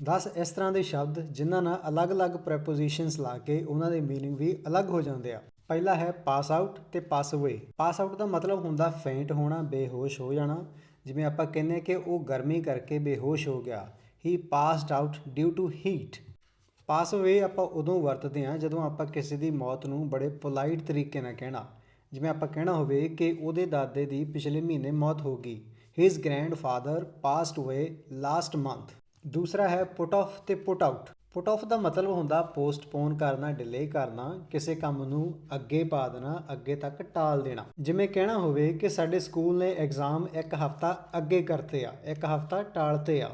10 ਇਸ ਤਰ੍ਹਾਂ ਦੇ ਸ਼ਬਦ ਜਿਨ੍ਹਾਂ ਨਾਲ ਅਲੱਗ-ਅਲੱਗ ਪ੍ਰੈਪੋਜੀਸ਼ਨਸ ਲਾ ਕੇ ਉਹਨਾਂ ਦੇ मीनिंग ਵੀ ਅਲੱਗ ਹੋ ਜਾਂਦੇ ਆ ਪਹਿਲਾ ਹੈ ਪਾਸ ਆਊਟ ਤੇ ਪਾਸ ਅਵੇ ਪਾਸ ਆਊਟ ਦਾ ਮਤਲਬ ਹੁੰਦਾ ਫੇਂਟ ਹੋਣਾ ਬੇਹੋਸ਼ ਹੋ ਜਾਣਾ ਜਿਵੇਂ ਆਪਾਂ ਕਹਿੰਦੇ ਹਾਂ ਕਿ ਉਹ ਗਰਮੀ ਕਰਕੇ ਬੇਹੋਸ਼ ਹੋ ਗਿਆ he passed out due to heat pass away ਆਪਾਂ ਉਦੋਂ ਵਰਤਦੇ ਹਾਂ ਜਦੋਂ ਆਪਾਂ ਕਿਸੇ ਦੀ ਮੌਤ ਨੂੰ ਬੜੇ ਪੋਲਾਈਟ ਤਰੀਕੇ ਨਾਲ ਕਹਿਣਾ ਜਿਵੇਂ ਆਪਾਂ ਕਹਿਣਾ ਹੋਵੇ ਕਿ ਉਹਦੇ ਦਾਦੇ ਦੀ ਪਿਛਲੇ ਮਹੀਨੇ ਮੌਤ ਹੋ ਗਈ his grandfather passed away last month ਦੂਸਰਾ ਹੈ ਪੁਟ ਆਫ ਤੇ ਪੁਟ ਆਊਟ ਪੁਟ ਆਫ ਦਾ ਮਤਲਬ ਹੁੰਦਾ ਪੋਸਟਪੋਨ ਕਰਨਾ ਡਿਲੇ ਕਰਨਾ, ਕਿਸੇ ਕੰਮ ਨੂੰ ਅੱਗੇ ਪਾ ਦੇਣਾ, ਅੱਗੇ ਤੱਕ ਟਾਲ ਦੇਣਾ। ਜਿਵੇਂ ਕਹਿਣਾ ਹੋਵੇ ਕਿ ਸਾਡੇ ਸਕੂਲ ਨੇ ਐਗਜ਼ਾਮ ਇੱਕ ਹਫਤਾ ਅੱਗੇ ਕਰਤੇ ਆ, ਇੱਕ ਹਫਤਾ ਟਾਲਤੇ ਆ।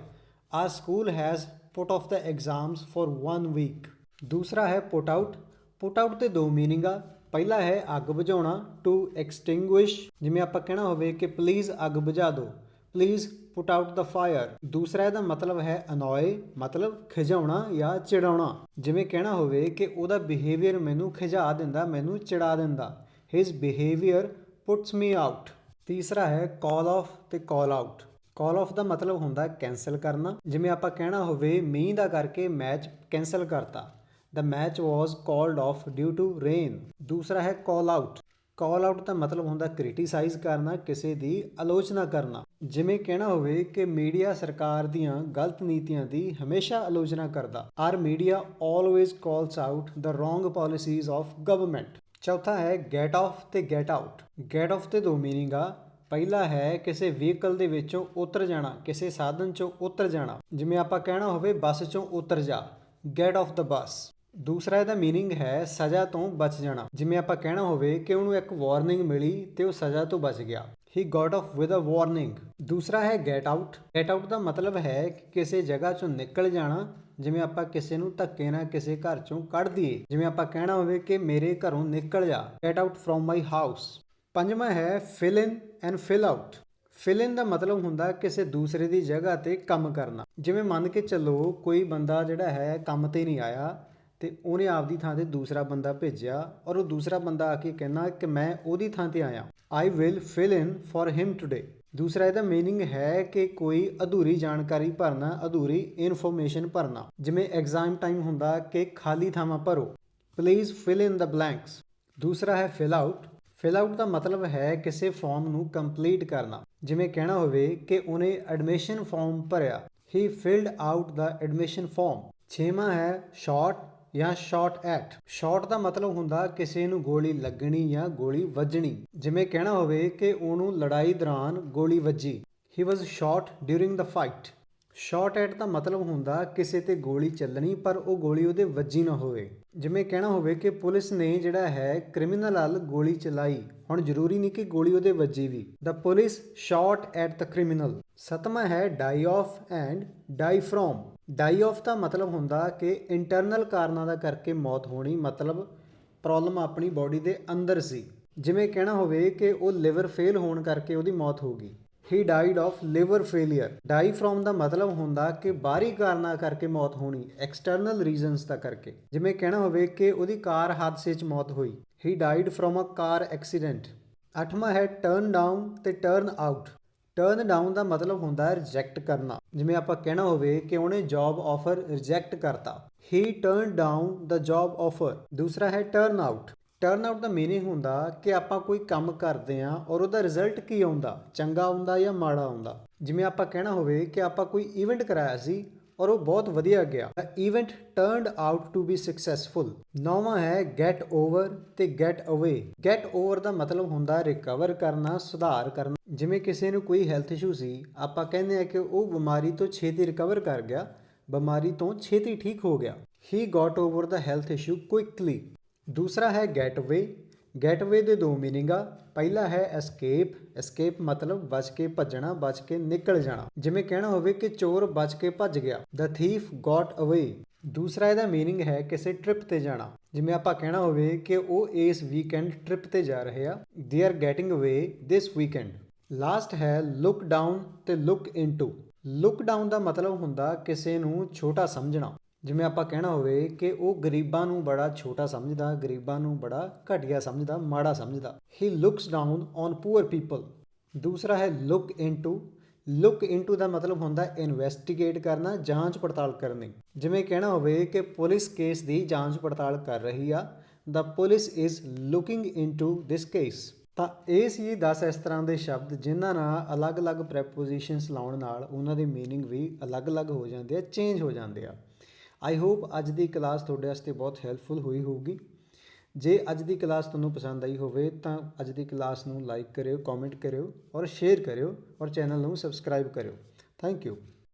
A school has put off the exams for 1 week ਦੂਸਰਾ ਹੈ ਪੁਟ ਆਊਟ ਪੁਟ ਆਊਟ ਤੇ ਦੋ ਮੀਨਿੰਗ ਆ। ਪਹਿਲਾ ਹੈ ਅੱਗ ਬੁਝਾਉਣਾ ਟੂ ਐਕਸਟਿੰਗੁਇਸ਼ ਜਿਵੇਂ ਆਪਾਂ ਕਹਿਣਾ ਹੋਵੇ ਕਿ ਪਲੀਜ਼ ਅੱਗ ਬੁਝਾ ਦਿਓ। Please put out the fire ਦੂਸਰਾ ਇਹਦਾ ਮਤਲਬ ਹੈ ਅਨੋਏ ਮਤਲਬ ਖਿਜਾਉਣਾ ਜਾਂ ਚਿੜਾਉਣਾ। ਜਿਵੇਂ ਕਹਿਣਾ ਹੋਵੇ ਕਿ ਉਹਦਾ ਬਿਹੇਵੀਅਰ ਮੈਨੂੰ ਖਿਜਾ ਦਿੰਦਾ, ਮੈਨੂੰ ਚਿੜਾ ਦਿੰਦਾ। His behaviour puts me out ਤੀਸਰਾ ਹੈ ਕਾਲ ਆਫ ਤੇ ਕਾਲ ਆਊਟ ਕਾਲ ਆਫ ਦਾ ਮਤਲਬ ਹੁੰਦਾ ਕੈਨਸਲ ਕਰਨਾ। ਜਿਵੇਂ ਆਪਾਂ ਕਹਿਣਾ ਹੋਵੇ ਮੀਂਹ ਦਾ ਕਰਕੇ ਮੈਚ ਕੈਨਸਲ ਕਰਤਾ। The match was called off due to rain ਦੂਸਰਾ ਹੈ call ਆਊਟ ਕਾਲ ਆਊਟ ਦਾ ਮਤਲਬ ਹੁੰਦਾ ਕ੍ਰਿਟਿਸਾਈਜ਼ ਕਰਨਾ, ਕਿਸੇ ਦੀ ਆਲੋਚਨਾ ਕਰਨਾ। ਜਿਵੇਂ ਕਹਿਣਾ ਹੋਵੇ ਕਿ ਮੀਡੀਆ ਸਰਕਾਰ ਦੀਆਂ ਗਲਤ ਨੀਤੀਆਂ ਦੀ ਹਮੇਸ਼ਾ ਆਲੋਚਨਾ ਕਰਦਾ our media always calls out the wrong policies of government ਚੌਥਾ ਹੈ ਗੈਟ ਆਫ ਤੇ ਗੈਟ ਆਊਟ ਗੈਟ ਆਫ ਤੇ ਦੋ मीनिंग ਆ ਪਹਿਲਾ ਹੈ ਕਿਸੇ ਵਹੀਕਲ ਦੇ ਵਿੱਚੋਂ ਉਤਰ ਜਾਣਾ ਕਿਸੇ ਸਾਧਨ ਚੋਂ ਉਤਰ ਜਾਣਾ ਜਿਵੇਂ ਆਪਾਂ ਕਹਿਣਾ ਹੋਵੇ ਬੱਸ ਚੋਂ ਉਤਰ ਜਾ ਗੈਟ ਆਫ ਦਾ ਬੱਸ ਦੂਸਰਾ ਇਹਦਾ मीनिंग ਹੈ ਸਜ਼ਾ ਤੋਂ ਬਚ ਜਾਣਾ ਜਿਵੇਂ ਆਪਾਂ ਕਹਿਣਾ ਹੋਵੇ ਕਿ ਉਹਨੂੰ ਇੱਕ ਵਾਰਨਿੰਗ ਮਿਲੀ ਤੇ ਉਹ ਸਜ਼ਾ ਤੋਂ ਬਚ ਗਿਆ He got off with a warning ਦੂਸਰਾ ਹੈ ਗੈਟ ਆਊਟ ਗੈਟ ਆਊਟ ਦਾ ਮਤਲਬ ਹੈ ਕਿ ਕਿਸੇ ਜਗ੍ਹਾ ਚੋਂ ਨਿਕਲ ਜਾਣਾ, ਜਿਵੇਂ ਆਪਾਂ ਕਿਸੇ ਨੂੰ ਧੱਕੇ ਨਾਲ ਕਿਸੇ ਘਰ ਚੋਂ ਕੱਢ ਦਈਏ। ਜਿਵੇਂ ਆਪਾਂ ਕਹਿਣਾ ਹੋਵੇ ਕਿ ਮੇਰੇ ਘਰੋਂ ਨਿਕਲ ਜਾ। Get out from my house ਪੰਜਵਾਂ ਹੈ fill in and fill out fill in ਦਾ ਮਤਲਬ ਹੁੰਦਾ ਕਿਸੇ ਦੂਸਰੇ ਦੀ ਜਗ੍ਹਾ ਤੇ ਕੰਮ ਕਰਨਾ। ਜਿਵੇਂ ਮੰਨ ਕੇ ਚੱਲੋ ਕੋਈ ਬੰਦਾ ਜਿਹੜਾ ਹੈ ਕੰਮ ਤੇ ਨਹੀਂ ਆਇਆ ਤੇ ਉਹਨੇ ਆਪਦੀ ਥਾਂ ਤੇ ਦੂਸਰਾ ਬੰਦਾ ਭੇਜਿਆ ਔਰ ਉਹ ਦੂਸਰਾ ਬੰਦਾ ਆ ਕੇ ਕਹਿੰਦਾ ਕਿ ਮੈਂ ਉਹਦੀ ਥਾਂ ਤੇ ਆਇਆ। I will fill in for him today ਦੂਸਰਾ ਇਹਦਾ मीनिंग ਹੈ ਕਿ ਕੋਈ ਅਧੂਰੀ ਜਾਣਕਾਰੀ ਭਰਨਾ, ਅਧੂਰੀ ਇਨਫੋਰਮੇਸ਼ਨ ਭਰਨਾ। ਜਿਵੇਂ ਐਗਜ਼ਾਮ ਟਾਈਮ ਹੁੰਦਾ ਕਿ ਖਾਲੀ ਥਾਵਾਂ ਭਰੋ। Please fill in the blanks ਦੂਸਰਾ ਹੈ ਫਿਲ ਆਊਟ ਫਿਲ ਆਊਟ ਦਾ ਮਤਲਬ ਹੈ ਕਿਸੇ ਫਾਰਮ ਨੂੰ ਕੰਪਲੀਟ ਕਰਨਾ। ਜਿਵੇਂ ਕਹਿਣਾ ਹੋਵੇ ਕਿ ਉਹਨੇ ਐਡਮਿਸ਼ਨ ਫਾਰਮ ਭਰਿਆ। He filled out the admission form ਛੇਵਾਂ ਹੈ ਸ਼ਾਰਟ ਜਾਂ ਸ਼ਾਟ ਐਟ ਸ਼ਾਟ ਦਾ ਮਤਲਬ ਹੁੰਦਾ ਕਿਸੇ ਨੂੰ ਗੋਲੀ ਲੱਗਣੀ ਜਾਂ ਗੋਲੀ ਵੱਜਣੀ। ਜਿਵੇਂ ਕਹਿਣਾ ਹੋਵੇ ਕਿ ਉਹਨੂੰ ਲੜਾਈ ਦੌਰਾਨ ਗੋਲੀ ਵੱਜੀ। He was shot during the fight shot at ਦਾ ਮਤਲਬ ਹੁੰਦਾ ਕਿਸੇ ਤੇ ਗੋਲੀ ਚੱਲਣੀ, ਪਰ ਉਹ ਗੋਲੀ ਉਹਦੇ ਵੱਜੀ ਨਾ ਹੋਵੇ। ਜਿਵੇਂ ਕਹਿਣਾ ਹੋਵੇ ਕਿ ਪੁਲਿਸ ਨੇ ਜਿਹੜਾ ਹੈ ਕ੍ਰਿਮੀਨਲ ਨਾਲ ਗੋਲੀ ਚਲਾਈ। ਹੁਣ ਜ਼ਰੂਰੀ ਨਹੀਂ ਕਿ ਗੋਲੀ ਉਹਦੇ ਵੱਜੀ ਵੀ। The police shot at the criminal ਸਤਵਾਂ ਹੈ die of and die from die of ਦਾ ਮਤਲਬ ਹੁੰਦਾ ਕਿ ਇੰਟਰਨਲ ਕਾਰਨਾਂ ਦਾ ਕਰਕੇ ਮੌਤ ਹੋਣੀ, ਮਤਲਬ ਪ੍ਰੋਬਲਮ ਆਪਣੀ ਬਾਡੀ ਦੇ ਅੰਦਰ ਸੀ। ਜਿਵੇਂ ਕਹਿਣਾ ਹੋਵੇ ਕਿ ਉਹ ਲਿਵਰ ਫੇਲ ਹੋਣ ਕਰਕੇ ਉਹਦੀ ਮੌਤ ਹੋ ਗਈ। He died of liver failure die from ਦਾ ਮਤਲਬ ਹੁੰਦਾ ਕਿ ਬਾਹਰੀ ਕਾਰਨਾਂ ਕਰਕੇ ਮੌਤ ਹੋਣੀ ਐਕਸਟਰਨਲ ਰੀਜ਼ਨਸ ਦਾ ਕਰਕੇ। ਜਿਵੇਂ ਕਹਿਣਾ ਹੋਵੇ ਕਿ ਉਹਦੀ ਕਾਰ ਹਾਦਸੇ 'ਚ ਮੌਤ ਹੋਈ। He died from a car accident ਅੱਠਵਾਂ ਹੈ ਟਰਨ ਡਾਊਨ ਤੇ ਟਰਨ ਆਊਟ ਟਰਨ ਡਾਊਨ ਦਾ ਮਤਲਬ ਹੁੰਦਾ ਹੈ ਰਿਜੈਕਟ ਕਰਨਾ। ਜਿਵੇਂ ਆਪਾਂ ਕਹਿਣਾ ਹੋਵੇ ਕਿ ਉਹਨੇ ਜੌਬ ਆਫਰ ਰਿਜੈਕਟ ਕਰਤਾ। He turned down the job offer ਦੂਸਰਾ ਹੈ ਟਰਨ ਆਊਟ ਟਰਨ ਆਊਟ ਦਾ ਮੀਨਿੰਗ ਹੁੰਦਾ ਕਿ ਆਪਾਂ ਕੋਈ ਕੰਮ ਕਰਦੇ ਆਂ ਔਰ ਉਹਦਾ ਰਿਜ਼ਲਟ ਕੀ ਆਉਂਦਾ? ਚੰਗਾ ਆਉਂਦਾ ਜਾਂ ਮਾੜਾ ਆਉਂਦਾ? ਜਿਵੇਂ ਆਪਾਂ ਕਹਿਣਾ ਹੋਵੇ ਕਿ ਆਪਾਂ ਕੋਈ ਇਵੈਂਟ ਕਰਾਇਆ ਸੀ ਔਰ ਉਹ ਬਹੁਤ ਵਧੀਆ ਗਿਆ। The event turned out to be successful ਨੌਵਾਂ ਹੈ ਗੈਟ ਓਵਰ ਤੇ ਗੈਟ ਅਵੇ ਗੈਟ ਓਵਰ ਦਾ ਮਤਲਬ ਹੁੰਦਾ ਰਿਕਵਰ ਕਰਨਾ, ਸੁਧਾਰ ਕਰਨਾ। ਜਿਵੇਂ ਕਿਸੇ ਨੂੰ ਕੋਈ ਹੈਲਥ ਇਸ਼ੂ ਸੀ, ਆਪਾਂ ਕਹਿੰਦੇ ਆ ਕਿ ਉਹ ਬਿਮਾਰੀ ਤੋਂ ਛੇਤੀ ਰਿਕਵਰ ਕਰ ਗਿਆ। ਬਿਮਾਰੀ ਤੋਂ ਛੇਤੀ ਠੀਕ ਹੋ ਗਿਆ। He got over the health issue quickly ਦੂਸਰਾ ਹੈ ਗੈਟਵੇ। ਗੈਟਵੇ ਦੇ ਦੋ ਮੀਨਿੰਗ ਆ। ਪਹਿਲਾ ਹੈ ਐਸਕੇਪ ਐਸਕੇਪ ਮਤਲਬ ਬਚ ਕੇ ਭੱਜਣਾ, ਬਚ ਕੇ ਨਿਕਲ ਜਾਣਾ। ਜਿਵੇਂ ਕਹਿਣਾ ਹੋਵੇ ਕਿ ਚੋਰ ਬਚ ਕੇ ਭੱਜ ਗਿਆ। ਦ ਥੀਫ ਗਾਟ ਅਵੇ ਦੂਸਰਾ ਇਹਦਾ ਮੀਨਿੰਗ ਹੈ ਕਿਸੇ ਟ੍ਰਿਪ ਤੇ ਜਾਣਾ। ਜਿਵੇਂ ਆਪਾਂ ਕਹਿਣਾ ਹੋਵੇ ਕਿ ਉਹ ਇਸ ਵੀਕਐਂਡ ਟ੍ਰਿਪ ਤੇ ਜਾ ਰਹੇ ਆ। They are getting away this weekend last ਹੈ ਲੁੱਕ ਡਾਊਨ ਤੇ ਲੁੱਕ ਇਨਟੂ ਲੁੱਕ ਡਾਊਨ ਦਾ ਮਤਲਬ ਹੁੰਦਾ ਕਿਸੇ ਨੂੰ ਛੋਟਾ ਸਮਝਣਾ। ਜਿਵੇਂ ਆਪਾਂ ਕਹਿਣਾ ਹੋਵੇ ਕਿ ਉਹ ਗਰੀਬਾਂ ਨੂੰ ਬੜਾ ਛੋਟਾ ਸਮਝਦਾ ਗਰੀਬਾਂ ਨੂੰ ਬੜਾ ਘਟੀਆ ਸਮਝਦਾ ਮਾੜਾ ਸਮਝਦਾ ਹੀ looks down on poor people ਦੂਸਰਾ ਹੈ ਲੁੱਕ ਇਨਟੂ ਲੁੱਕ ਇਨਟੂ ਦਾ ਮਤਲਬ ਹੁੰਦਾ ਇਨਵੈਸਟੀਗੇਟ ਕਰਨਾ ਜਾਂਚ ਪੜਤਾਲ ਕਰਨੀ ਜਿਵੇਂ ਕਹਿਣਾ ਹੋਵੇ ਕਿ ਪੁਲਿਸ ਕੇਸ ਦੀ ਜਾਂਚ ਪੜਤਾਲ ਕਰ ਰਹੀ ਆ the police is looking into this case ਤਾਂ ਇਹ ਸੀ 10 ਇਸ ਤਰ੍ਹਾਂ ਦੇ ਸ਼ਬਦ ਜਿਨ੍ਹਾਂ ਨਾਲ ਅਲੱਗ-ਅਲੱਗ ਪ੍ਰੈਪੋਜੀਸ਼ਨਸ ਲਾਉਣ ਨਾਲ ਉਹਨਾਂ ਦੀ मीनिंग ਵੀ ਅਲੱਗ-ਅਲੱਗ ਹੋ ਜਾਂਦੇ ਆ ਚੇਂਜ ਹੋ ਜਾਂਦੇ ਆ ਆਈ ਹੋਪ ਅੱਜ ਦੀ ਕਲਾਸ ਤੁਹਾਡੇ ਵਾਸਤੇ ਬਹੁਤ ਹੈਲਪਫੁਲ ਹੋਈ ਹੋਊਗੀ। ਜੇ ਅੱਜ ਦੀ ਕਲਾਸ ਤੁਹਾਨੂੰ ਪਸੰਦ ਆਈ ਹੋਵੇ ਤਾਂ ਅੱਜ ਦੀ ਕਲਾਸ ਨੂੰ ਲਾਈਕ ਕਰਿਓ ਕਮੈਂਟ ਕਰਿਓ ਔਰ ਸ਼ੇਅਰ ਕਰਿਓ ਔਰ ਚੈਨਲ ਨੂੰ ਸਬਸਕ੍ਰਾਈਬ ਕਰਿਓ। Thank you